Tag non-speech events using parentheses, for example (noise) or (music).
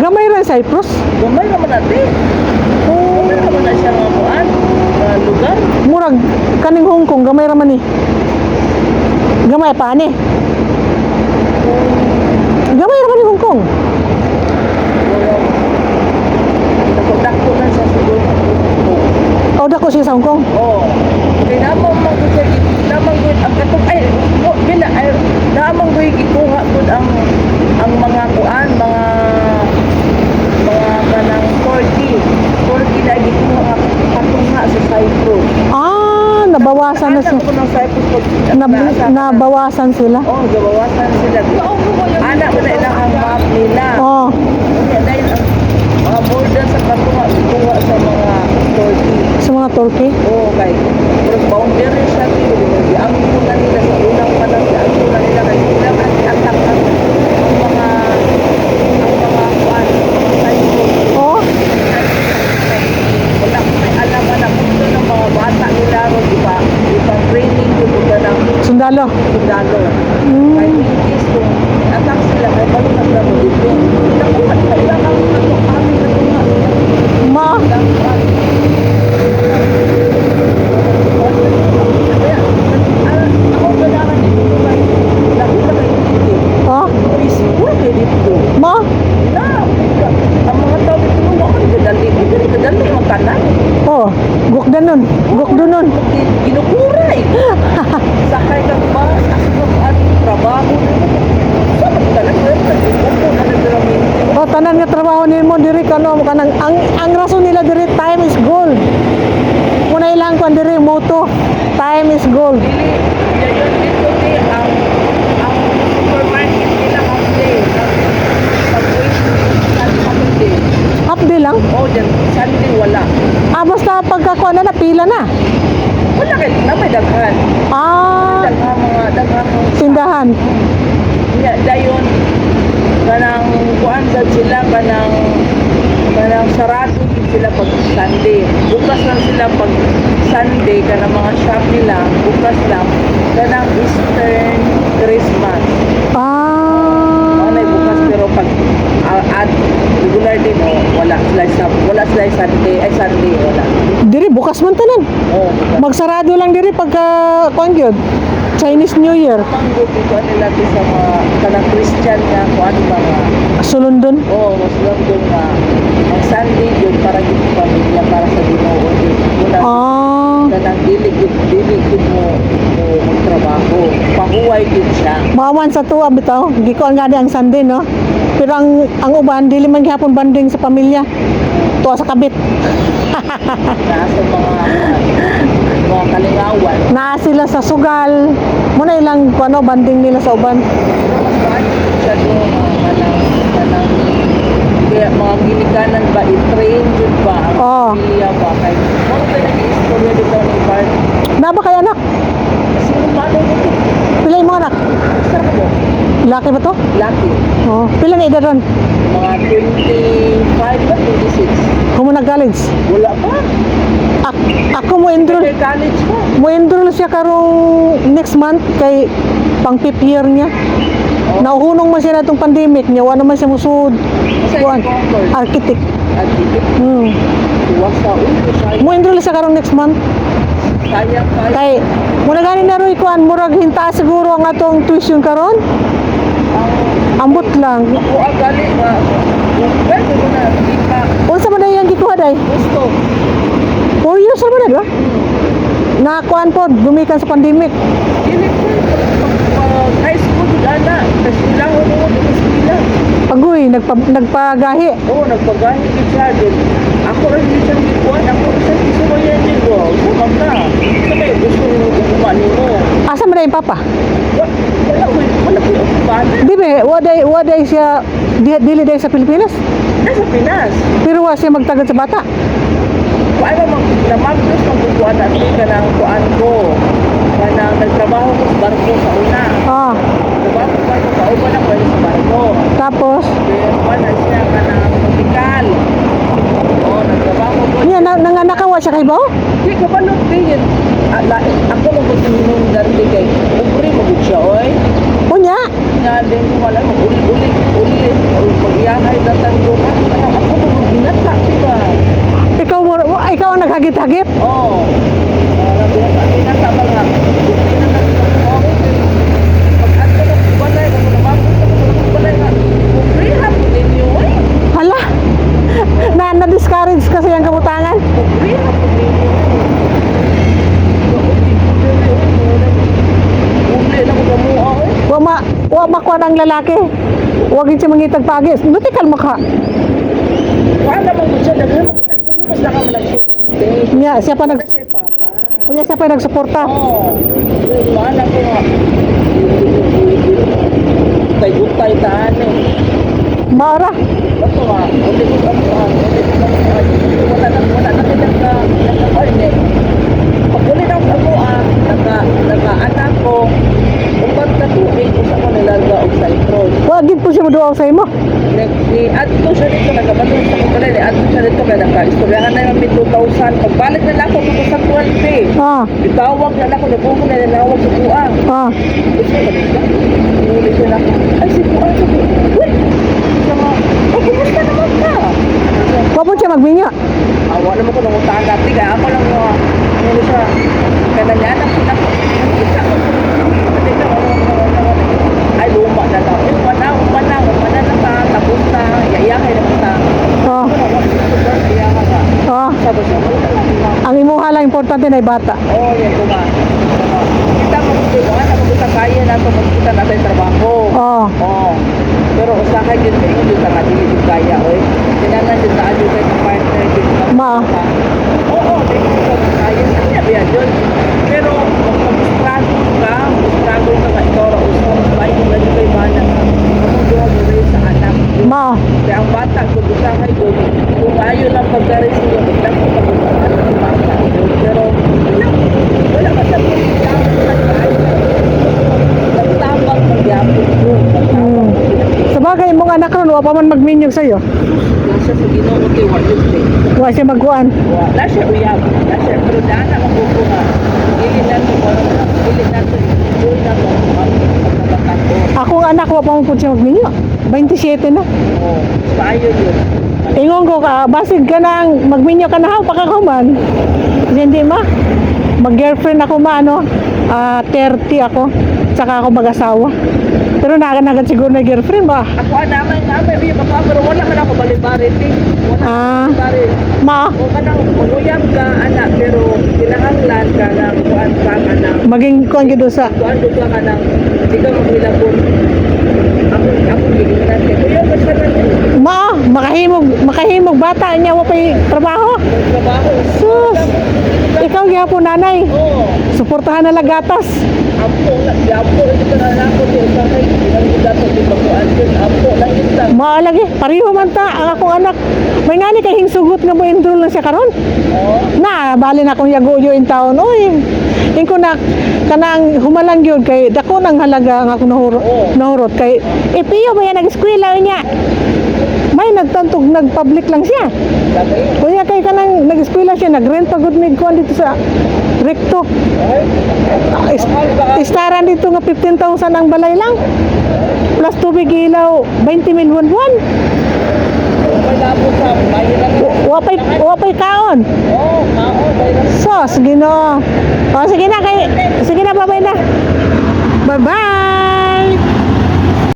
Gamay ra Cyprus. Gamay naman natin. Oh. Gamay naman na siya. Mga lugar. Murag kaning Hong Kong gamay ra man ni. Gamay pa ni. Gamay ra man ni Hong Kong. Dako na sa siguro. O dako siya sa Hong Kong. Oo. Kaya namang magkutsa, namang gud ang katong ay mo bina ay namang gud gikuha gud ang ang mga kuan, mga mga kanang 40. 40 na gikuha patunga sa Cyprus. Ah, nabawasan na Nab nasa- nabawasan sila. Oh, gabawasan sila. Anak ko na ilang ang map nila. Oh, Kaya dahil ang mga border sa patunga gikuha sa mga 40. sa mga Turkey. Oo, kay pero boundary siya dito. Ang muna nila sa unang panahon, ang muna nila kay sila ang atak ang ang mga ang mga kuan, Cyprus. Oh, Wala ko may alam na gusto ng mga bata nila ron, di ba? Ibang training ko ba ng sundalo. sundalo. Mm. Kay Pintis kung atak sila, kay balo nagdamo dito. Nakuha nila ang ano, kami nakuha. Ma, Lang, ah, Kaya, ah, ako kailangan dito kay lagi na kay dito. oh, Peaceful kay dito. ma, Na, ang mga tao dito mo ako kadali, kadali, kadali ang kanan. oh, gukda nun, gukdo nun. Ginukuray. Sakay kang bus, ako at trabaho. Sa talaga, kasi na nagraming. O tanan nga trabaho kano kanang ang ang rason nila diri time is gold. Muna ilang kwan diri moto. Time is gold. Dili, yayon dito ni ang ang supermarket nila hapde. Pag-uwi, Sunday. Half day lang. Oh, dyan, Sunday wala. Ah basta pagkakuan na na pila na. Wala kay na may daghan. Ah, Daghan mga daghan mga tindahan. Ya, dayon kanang kuan sa sila kanang kanang sarado gid sila pag Sunday. Bukas lang sila pag Sunday kanang mga shop nila bukas lang kanang Eastern Christmas. Ah. Ano bukas pero pag uh, at regular din oh, wala sila sa wala sila Sunday ay Sunday wala. Diri bukas man tanan. Oh, bukas. Magsarado lang diri pagka kuan gyud. Chinese New Year. Manggo dito nila di sa mga kanang Christian nga kuan mga Sulundon. Oo, lang doon nga. Ang Sunday yun para dito pamilya para sa Ginoo din. Muna Ah. na nang dili gid dili gid mo mo magtrabaho. Pahuway gid Maawan sa tuwa bitaw. Gikuan nga ang Sunday no. Pero ang ang uban dili man gihapon banding sa pamilya. Tuwa sa kabit. Mga (laughs) mga. Naa sila sa sugal. Muna ilang kuano banding nila sa uban. Mga mga ginikanan ba i-train yun ba ang Oo. pamilya ba kay mo tayo nag-istorya dito ni Bart Na ba kay anak? kasi paano mo ito Pila mo anak? Saan mo Laki ba to? Lucky Oh, pila na edad ron? mga 25 ba 26 Kumo na college. wala pa Ak- ako mo enroll Kay college pa. mo enroll siya karong next month kay pang fifth year niya. Oh. Nauhunong man siya na itong pandemic niya. Wala man siya musud. Kuan. Architect. Dito, Hmm. tuwas sa ulo. Mo enroll siya karong next month. sayang kayo. Kay muna gani na roy kuan murag hinta siguro ang atong tuition karon. Ambot lang. ang gali nga. Pwede mo na, Unsa man day ang gikuha day? gusto. 4 years na ba Na kuan po gumikan sa pandemic. Dili ko, high school, ana. Kasi lang ako mo, di eskwela. Pagoy nagpa, nagpagahi. Oo, nagpagahin din siya din. Ako rin din siyang gikuan. Ako rin siyang gusto mo yan din ko. Sama ka. Sabi, gusto mo gumawa ni mo. Asa man day papa? Wa- Wala ko, wala ko yung bata. Di ba, waday, waday siya, di, dili day sa Pilipinas. Nasa Pinas. Pero wa siya magtagad sa bata. Ano mag namagdos ang kukuha natin ka ng kuan ko. Kanang nagtrabaho ko sa barko sa una. Ah, sa barko, kauban ako barko. tapos, Kaya na siya ka ng medical. Oo, nagtrabaho ko. niya, na, siya kay Bao? Di ka ba nung tingin? Ala, ako mo gusto nung dati kay Ubri mo siya, oy. O niya, nga din ko wala mo uli uli uli pagyanay datan ko ako mo ginata diba Ikaw ikaw ang naghagit-hagit. oh para binata binata ba nga hindi na na oh pag ato na balay ko na mabot ko na balay nga rehab din yun eh Hala. Na na-discourage kasi ang kabutangan. na. Wa ma wa makuha ng lalaki. Huwag yun siya mangitag pagis. Nutikal mo ka. Wala mo siya daghan. Mas na ka nagsulti? Niya, siya pa nag niya siya pa nagsuporta. Oo. Yung mana ko. Tay gutay taan eh. Maara. Bato nga. Hindi ko ang kuhan. Hindi ko ang kuhan. Wala na wala na pinag ka nagka-kuhan eh. Pag uli na ako ah, naka, naka anak ko, upat ka tuig, usa ko nilarga og cyprus. Wa gid po siya moduaw sa imo. Ni, Adto siya dito, nagkabatong sa kong ni Adto siya dito, kaya naka-istoryahan na yung mid 2000. Pagbalik na ako, 2012 eh. Ah, Itawag na ako, nagpupo na nalawag sa kuang. ah. Ko ba? Huli siya lang. Ay, si kuang sa kuang. Uy! Siya nga, oh, kumusta naman ka? Wa po siya magminyo. Awa naman ko nung utangan natin, kaya ako lang mga, ano siya, kananyanan ko na. Ano. Ay, luma na lang. Yung manaw, manaw, manaw na ta, tapos na, yayahay naman ta. Ah, ah. Lang, lang. Ang imuha lang importante na bata. Oh, yan ko. Kita mo dito, ano, kita kaya na ito, magkita natin trabaho. Oh. Oo. Pero usahay din kayo, hindi ka nga dili din kaya, oy. Kailangan din na adyo kayo ng partner din. Ma. Oo, di ko ka kaya. Ano niya ba yan yun? Pero, mag-struggle ka, mag-struggle ka ka ikaw, usap, bahay kung lagi kayo bana ka. Ano duha mo sa anak. Ma. Kaya ang bata, kung usahay doon, kung ayaw lang pagkarin sila, magdang ko pag-usahan ang bata. Pero, wala, wala ka sa Nagtabang magyapon ko. Nagtabang Hmm. Sa bagay mong anak ron, wa pa man magminyog sa'yo. Nasa sa ginoo kay Wajud eh. Wa siya magkuhan. Wala siya uyab. Wala siya. Pero dana mabuko nga. Dili na to. Dili na to. Dili na to. Pagkabataan ko. Akong anak, wa pa man po siya magminyo. 27 na. Oo. Payo yun. Ingon ko ka, basid ka nang magminyo ka na ha, pagkakaman. Kasi hindi ma. Mag-girlfriend ako ma, ano, ah 30 ako. Saka ako mag-asawa. Pero nakanagad siguro na girlfriend ba? Ako anamay namay. Uy, baka pero wala man ako balibarin eh. Wala Ah. balibarin. Ma, O kanang manguyab ka anak pero kinahanglan ka ng kuan ka ka ng maging kuhan ka doon sa kuan do ka ka ng di ka maghilabon. Ako ako gigilan kay kuya basta na Ma, makahimog, makahimog bata niya wa pay trabaho. trabaho. Sus, ikaw gyapon nanay. Oo. Suportahan na lang gatas. Apo apo ito ka na lang ko Maalagi, pareho man ta ang akong anak. May ngani kay hingsugot nga mo enroll lang siya karon. Na, bali na akong yaguyo in taon. Uy, ingko na kanang humalang yun kay dako nang halaga ang ako nahurot, nahurot kay ipiyo ba yan nag-eskwela niya. May nagtantog nag-public lang siya. Kuya kay kanang nag-eskwela siya, nag-rent pagod mig kuan dito sa recto. Istaran dito nga 15,000 ang balay lang. Plus tubig ilaw, 20 mil buwan-buwan. May labot sa mahirap. Wapay, wapay kaon. Mao. Mahirap. Sos, gino. O, sige na, kay, sige na, bye-bye na. Bye-bye.